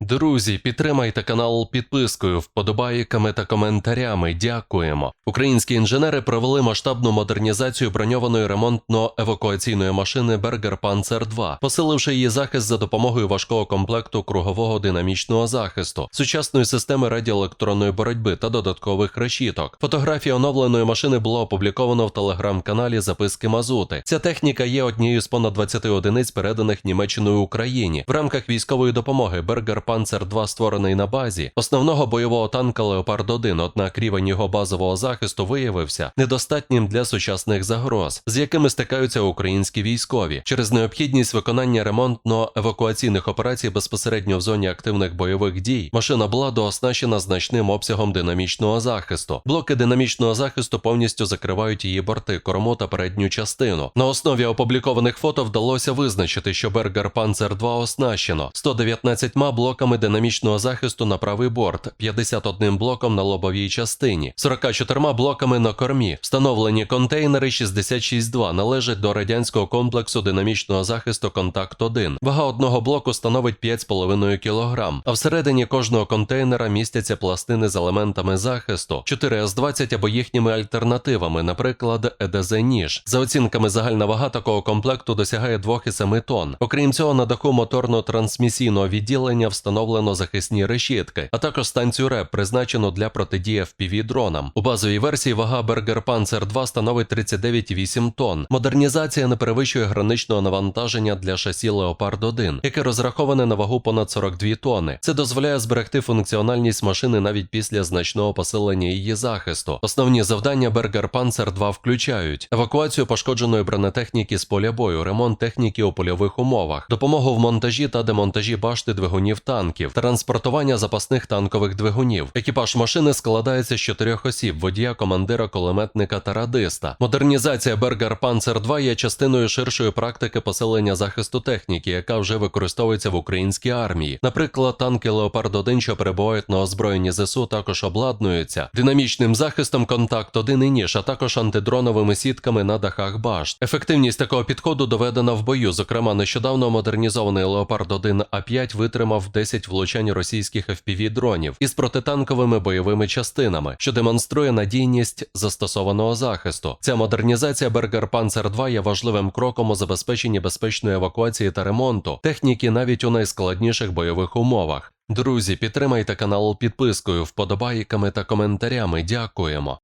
Друзі, підтримайте канал підпискою, вподобайками та коментарями. Дякуємо. Українські інженери провели масштабну модернізацію броньованої ремонтно-евакуаційної машини Berger Panzer 2, посиливши її захист за допомогою важкого комплекту кругового динамічного захисту, сучасної системи радіоелектронної боротьби та додаткових решіток. Фотографія оновленої машини було опубліковано в телеграм-каналі Записки Мазути. Ця техніка є однією з понад 20 одиниць, переданих Німеччиною Україні в рамках військової допомоги. Berger Panzer 2 створений на базі основного бойового танка Leopard 1, однак рівень його базового захисту виявився недостатнім для сучасних загроз, з якими стикаються українські військові через необхідність виконання ремонтно-евакуаційних операцій безпосередньо в зоні активних бойових дій. Машина була дооснащена значним обсягом динамічного захисту. Блоки динамічного захисту повністю закривають її борти, корму та передню частину. На основі опублікованих фото вдалося визначити, що Berger Panzer 2 оснащено 119 блоками динамічного захисту на правий борт, 51 блоком на лобовій частині, 44 блоками на кормі. Встановлені контейнери 66-2 належать до радянського комплексу динамічного захисту Контакт 1. Вага одного блоку становить 5,5 кг, а всередині кожного контейнера містяться пластини з елементами захисту 4С20 або їхніми альтернативами, наприклад, ЕДЗ ніж. За оцінками загальна вага такого комплекту досягає 2,7 тонн. Окрім цього, на даху моторно-трансмісійного відділення встановлено захисні решітки, а також станцію РЕП, призначену для протидії fpv дронам. У базовій версії вага Berger Panzer 2 становить 39,8 тонн. Модернізація не перевищує граничного навантаження для шасі Leopard 1, яке розраховане на вагу понад 42 тонни. Це дозволяє зберегти функціональність машини навіть після значного посилення її захисту. Основні завдання Berger Panzer 2 включають евакуацію пошкодженої бронетехніки з поля бою, ремонт техніки у польових умовах, допомогу в монтажі та демонтажі башти двигунів танків, транспортування запасних танкових двигунів. Екіпаж машини складається з чотирьох осіб: водія, командира, кулеметника та радиста. Модернізація Berger Panzer 2 є частиною ширшої практики посилення захисту техніки, яка вже використовується в українській армії. Наприклад, танки Leopard 1, що перебувають на озброєнні ЗСУ, також обладнуються динамічним захистом контакт 1 і ніж, а також антидроновими сітками на дахах башт. Ефективність такого підходу доведена в бою. Зокрема, нещодавно модернізований Leopard 1 А5 витримав 10 влучань російських fpv дронів із протитанковими бойовими частинами, що демонструє надійність застосованого захисту. Ця модернізація Berger Panzer 2 є важливим кроком у забезпеченні безпечної евакуації та ремонту техніки навіть у найскладніших бойових умовах. Друзі, підтримайте канал підпискою, вподобайками та коментарями. Дякуємо.